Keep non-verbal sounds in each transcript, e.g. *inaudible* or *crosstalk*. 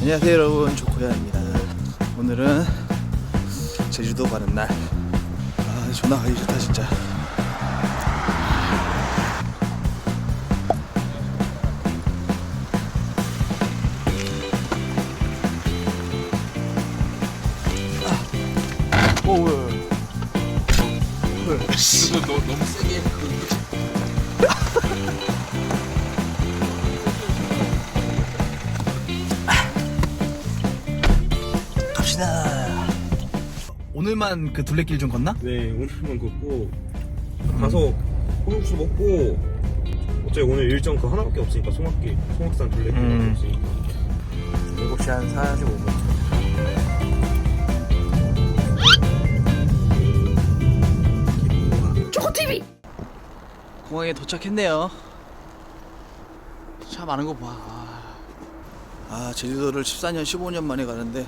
안녕하세요 여러분. 조코야입니다. 오늘은 제주도 가는 날. 아, 존나 가기 좋다 진짜. 아. 오, 왜? 너무 세게 오늘만 그 둘레길 좀 걷나? 네 오늘만 걷고 가서 홍육수 먹고 어차피 오늘 일정 그 하나밖에 없으니까 송악길 송악산 둘레길밖에 음. 없으니까 7시 한 45분. 초코TV! 공항에 도착했네요. 차 많은 거 봐. 아, 제주도를 14년, 15년 만에 가는데,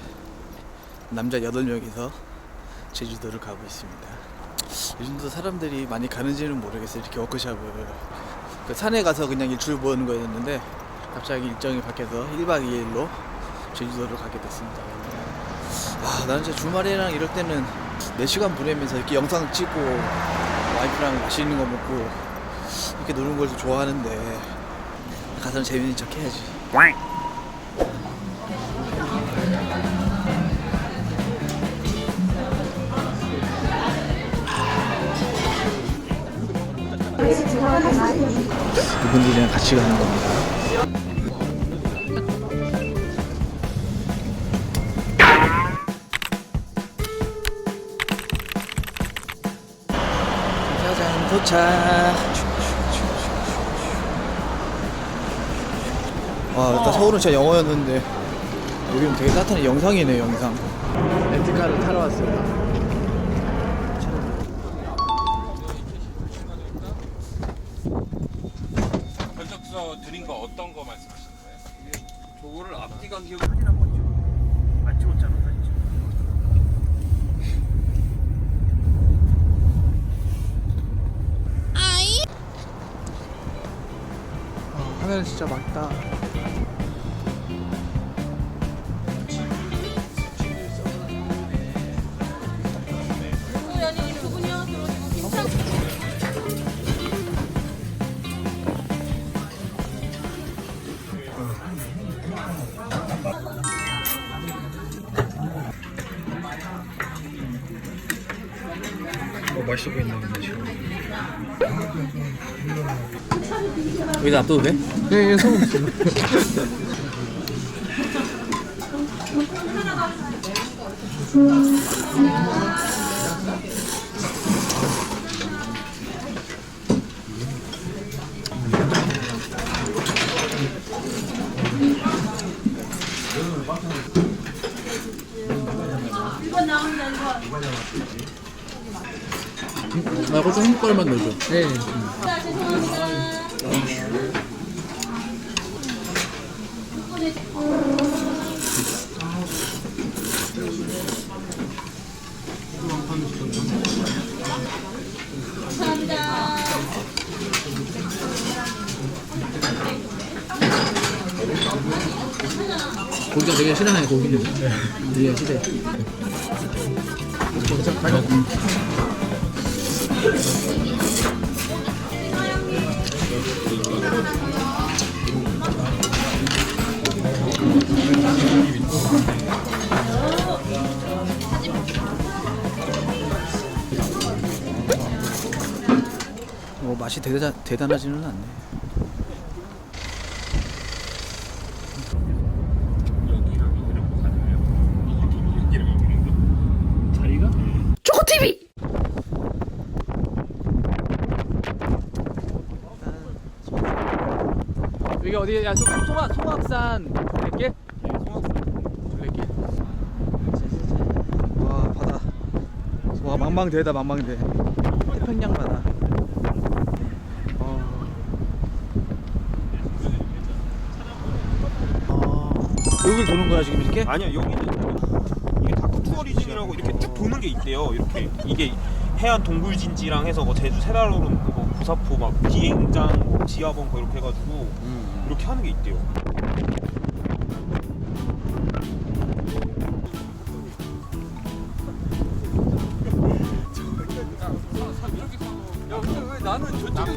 남자 8명이서 제주도를 가고 있습니다. 요즘도 사람들이 많이 가는지는 모르겠어요. 이렇게 워크샵을. 그 산에 가서 그냥 일출 보는 거였는데, 갑자기 일정이 바뀌어서 1박 2일로 제주도를 가게 됐습니다. 아, 나는 진짜 주말이랑 이럴 때는 4시간 보내면서 이렇게 영상 찍고 와이프랑 맛있는 거 먹고 이렇게 노는 걸 좋아하는데 가서는 재밌는 척 해야지. 이분들이랑 같이 가는 겁니다. 짜잔 도착. 와, 일단 서울은 진짜 영어였는데 여기는 되게 따뜻한 영상이네 영상. 렌트카를 타러 왔습니다. 드린 거 어떤 거 말씀하시는 거예요? 저거를 앞뒤가 기억 안 찍었잖아 사진 아, 하늘은 진짜 맑다. 보인다, 근데 지금. 여기다 놔둬도 돼? 네, 예, 상관없어요. 나 고추 한 숟갈만 넣어줘. 네. 고기가 되게 실하네 고기는. 되게 실해. 뭐 맛이 대단, 대단하지는 않네. 여기 어디 야 송- 송악 송악산 둘레길? 둘레길. 와 바다. 와 망망대해다 망망대. 태평양 바다. 어. 어. 여기 도는 거야 지금 이렇게? 아니야 여기는 이게 다크 투어리즘이라고 이렇게 쭉 도는 게 있대요 이렇게 이게 해안 동굴 진지랑 해서 뭐 제주 세라로름 뭐 부사포 막 비행장 뭐 지하벙커 이렇게 해가지고 이렇게 하는 게 있대요. 나는 저쪽에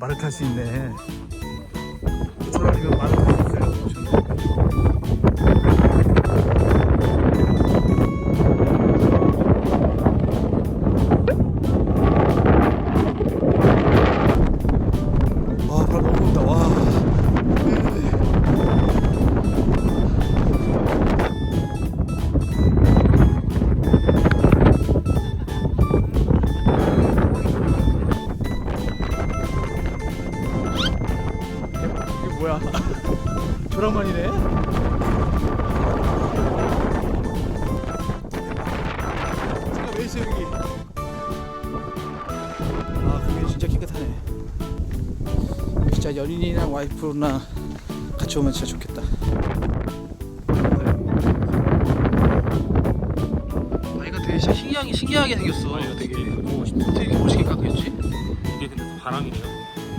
말을 탈 수 있네. 저사람이 말을 탈 있어요 여기? 아 공기 진짜 깨끗하네. 진짜 연인이랑 와이프나 같이 오면 진짜 좋겠다. 아이가 되게 진짜 신기하게 신기하게 생겼어. 되게 되게 멋있게 깎였지? 이게 근데 바람이네요.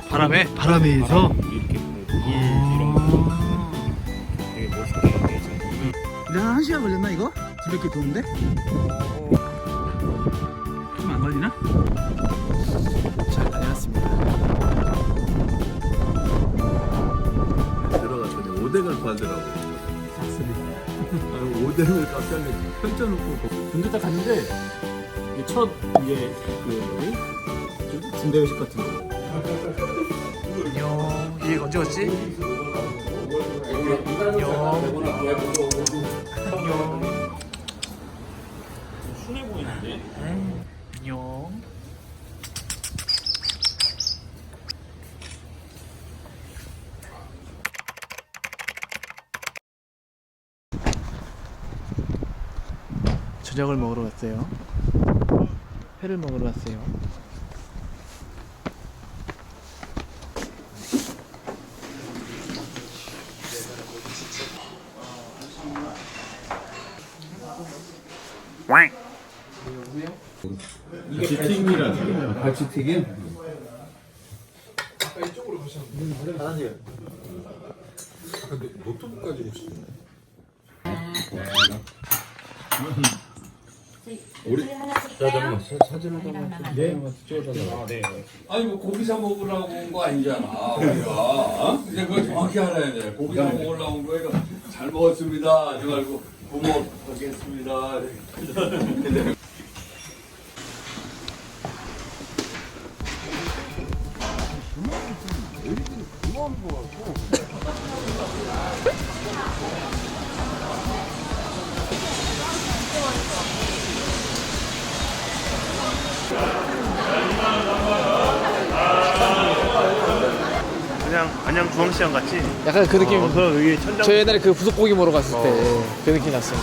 바람에 바람에 의해서 이렇게 이런 거 되게 멋있게. 내가 한 시간 걸렸나 이거? 200개 도는데? 좀안 걸리나? 잘 다녀왔습니다. 들어가 전에 오뎅을 팔더라고. 아유, 오뎅을 갑자기 펼쳐놓고 군대 딱 갔는데 이게 첫 이게 그 뭐지? 군대 회식 같은 거. 안녕. 얘 언제 왔지? 안녕. 안녕. 순해 보이는데. 안녕. 저녁을 먹으러 왔어요. 회를 먹으러 왔어요. 같 이 튀김이라는 거. 같이 튀김? 우리 잠깐만. 사진 한 번만 네 찍어달라. 네. 아니 뭐 고기 사 먹으려고 온 거 아니잖아 우리가. 어? 이제 그거 정확히 알아야 돼. 고기 사 먹으려고 온 거니까 잘 먹었습니다. 하지 말고 부먹하겠습니다 *laughs* 그냥 안양 중앙시장 같지? 약간 그 느낌. 위에 천장. 저 옛날에 그 부속고기 먹으러 갔을 때 그 느낌 났어요.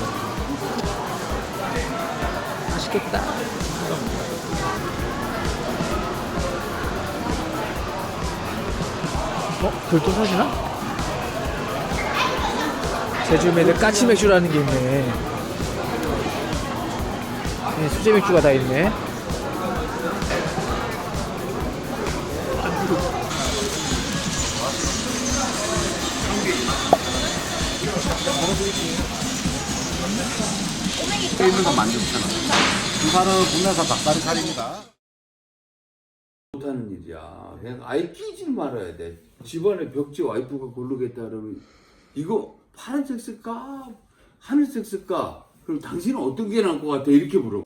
맛있겠다. 어? 별도 사시나? 제주 메뉴 까치 맥주라는 게 있네. 네, 수제 맥주가 다 있네. 있는 건 만족하나. 부산은 국내산 닭다리 살입니다. 못하는 일이야 그냥 아예 끼질 말아야 돼 집안에 벽지 와이프가 고르겠다 그러면 이거 파란색 쓸까? 하늘색 쓸까? 그럼 당신은 어떤 게 나을 것 같아? 이렇게 물어